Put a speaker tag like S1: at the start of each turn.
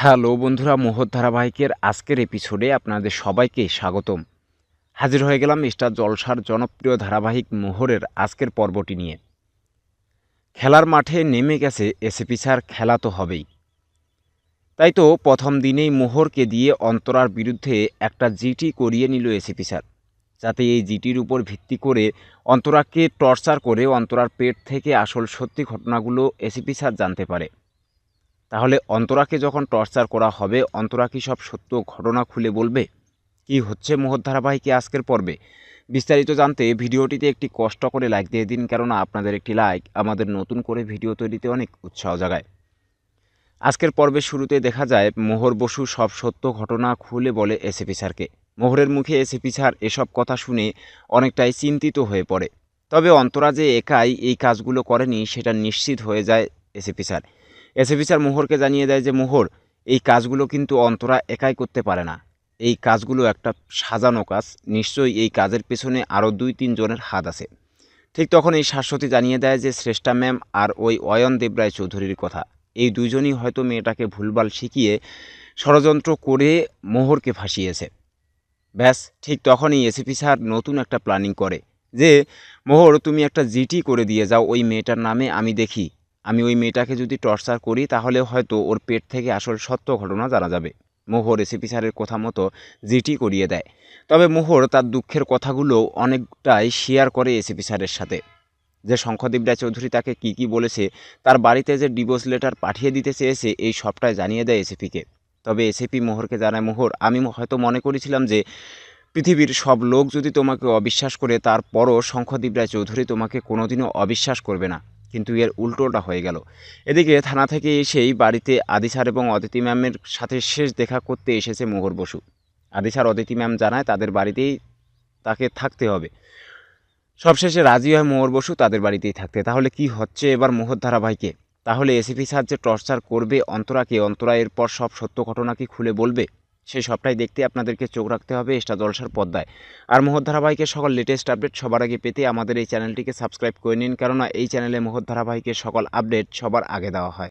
S1: Hello বন্ধুরা মোহর ধারাবাহিকের আজকের এপিসোডে আপনাদের সবাইকে স্বাগতম। হাজির হয়ে গেলাম স্টার জলসার জনপ্রিয় ধারাবাহিক মোহরের আজকের পর্বটি নিয়ে। খেলার মাঠে নেমে গেছে এসিপি স্যার, খেলা তো হবেই। তাই তো প্রথম দিনেই মোহরকে দিয়ে অন্তরার বিরুদ্ধে একটা জিটি করিয়ে নিল এসিপি স্যার। যাতে এই জিটির উপর ভিত্তি করে অন্তরাকে টর্চার করে অন্তরার পেট থেকে আসল সত্যি ঘটনাগুলো এসিপি স্যার জানতে পারে। তাহলে অন্তরাকে যখন টর্চার করা হবে, অন্তরা কি সব সত্য ঘটনা খুলে বলবে? কি হচ্ছে মোহর ধারাবাহিকে আজকের পর্বে? বিস্তারিত জানতে ভিডিওটিতে একটি কষ্ট করে লাইক দিয়ে দিন, কেননা আপনাদের একটি লাইক আমাদের নতুন করে ভিডিও তৈরিতে অনেক উৎসাহ জাগায়। আজকের পর্বের শুরুতে দেখা যায়, মোহর বসু সব সত্য ঘটনা খুলে বলে এসিপি স্যারকে মোহরের মুখে এসিপি স্যার এসব কথা শুনে অনেকটাই চিন্তিত হয়ে পড়ে। তবে অন্তরা যে একাই এই কাজগুলো করেনি, সেটা নিশ্চিত হয়ে যায় এসিপি স্যার এসিপি স্যার মোহরকে জানিয়ে দেয় যে, মোহর, এই কাজগুলো কিন্তু অন্তরা একাই করতে পারে না। এই কাজগুলো একটা সাজানো কাজ। নিশ্চয়ই এই কাজের পেছনে আরও দুই তিন জনের হাত আছে। ঠিক তখন এই শাশ্বতী জানিয়ে দেয় যে, শ্রেষ্ঠা ম্যাম আর ওই অয়ন দেবরায় চৌধুরীর কথা। এই দুজনই হয়তো মেয়েটাকে ভুলভাল শিখিয়ে ষড়যন্ত্র করে মোহরকে ফাঁসিয়েছে। ব্যাস, ঠিক তখনই এসিপি স্যার নতুন একটা প্ল্যানিং করে যে, মোহর, তুমি একটা জিটি করে দিয়ে যাও। ওই মেয়েটার নামে আমি দেখি। আমি ওই মেয়েটাকে যদি টর্চার করি, তাহলে হয়তো ওর পেট থেকে আসল সত্য ঘটনা জানা যাবে। মোহর এসিপি স্যারের কথা মতো জিটি করিয়ে দেয়। তবে মোহর তার দুঃখের কথাগুলো অনেকটাই শেয়ার করে এসিপি স্যারের সাথে। যে শঙ্খদেব রায় চৌধুরী তাকে কী কী বলেছে, তার বাড়িতে যে ডিভোর্স লেটার পাঠিয়ে দিতে চেয়েছে, এই সবটাই জানিয়ে দেয় এসিপিকে তবে এসিপি মোহরকে জানায়, মোহর, আমি হয়তো মনে করেছিলাম যে পৃথিবীর সব লোক যদি তোমাকে অবিশ্বাস করে, তারপরও শঙ্খদীপ রায় চৌধুরী তোমাকে কোনোদিনও অবিশ্বাস করবে না। কিন্তু এর উল্টোটা হয়ে গেল। এদিকে থানা থেকে এসেই বাড়িতে আদিসার এবং অদিতি ম্যামের সাথে শেষ দেখা করতে এসেছে মোহর বসু। আদিসার অদিতি ম্যাম জানায় তাদের বাড়িতেই তাকে থাকতে হবে। সবশেষে রাজি হয় মোহর বসু তাদের বাড়িতেই থাকতে। তাহলে কি হচ্ছে এবার মোহর ধারাবাহিকে? তাহলে এসিপি স্যার যে টর্চার করবে অন্তরাকে, অন্তরা এরপর সব সত্য ঘটনা কি খুলে বলবে? সেই সবটাই দেখতে আপনাদেরকে চোখ রাখতে হবে এস্টা জলসার পর্দায় আর মোহর ধারাবাহিকের সকল লেটেস্ট আপডেট সবার আগে পেতে আমাদের এই চ্যানেলটিকে সাবস্ক্রাইব করে নিন, কেননা এই চ্যানেলে মোহর ধারাবাহিকের সকল আপডেট সবার আগে দেওয়া হয়।